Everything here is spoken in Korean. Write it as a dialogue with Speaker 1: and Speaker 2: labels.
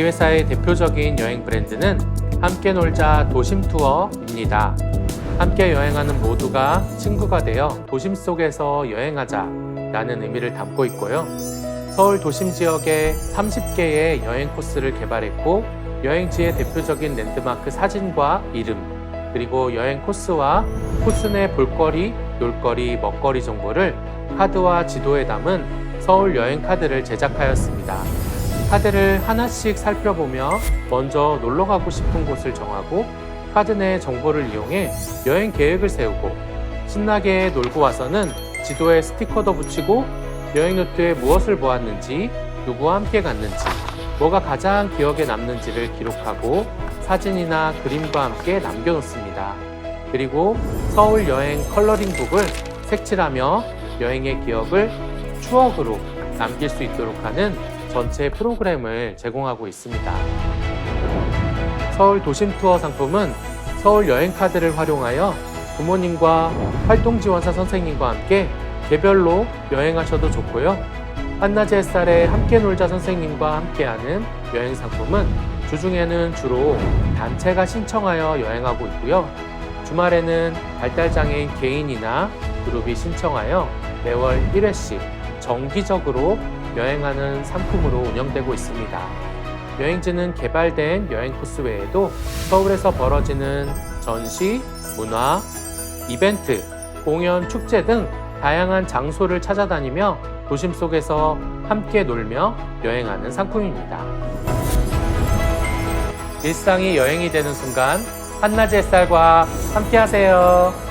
Speaker 1: 지회사의 대표적인 여행 브랜드는 함께 놀자 도심 투어입니다. 함께 여행하는 모두가 친구가 되어 도심 속에서 여행하자 라는 의미를 담고 있고요. 서울 도심 지역에 30개의 여행 코스를 개발했고 여행지의 대표적인 랜드마크 사진과 이름 그리고 여행 코스와 코스 내 볼거리, 놀거리, 먹거리 정보를 카드와 지도에 담은 서울 여행 카드를 제작하였습니다. 카드를 하나씩 살펴보며 먼저 놀러 가고 싶은 곳을 정하고 카드 내 정보를 이용해 여행 계획을 세우고 신나게 놀고 와서는 지도에 스티커도 붙이고 여행 루트에 무엇을 보았는지 누구와 함께 갔는지 뭐가 가장 기억에 남는지를 기록하고 사진이나 그림과 함께 남겨놓습니다. 그리고 서울 여행 컬러링북을 색칠하며 여행의 기억을 추억으로 남길 수 있도록 하는 전체 프로그램을 제공하고 있습니다. 서울 도심 투어 상품은 서울 여행 카드를 활용하여 부모님과 활동 지원사 선생님과 함께 개별로 여행하셔도 좋고요. 한낮의 햇살에 함께 놀자 선생님과 함께하는 여행 상품은 주중에는 주로 단체가 신청하여 여행하고 있고요. 주말에는 발달장애인 개인이나 그룹이 신청하여 매월 1회씩 정기적으로 여행하는 상품으로 운영되고 있습니다. 여행지는 개발된 여행 코스 외에도 서울에서 벌어지는 전시, 문화, 이벤트, 공연, 축제 등 다양한 장소를 찾아다니며 도심 속에서 함께 놀며 여행하는 상품입니다. 일상이 여행이 되는 순간 한낮의 햇살과 함께 하세요.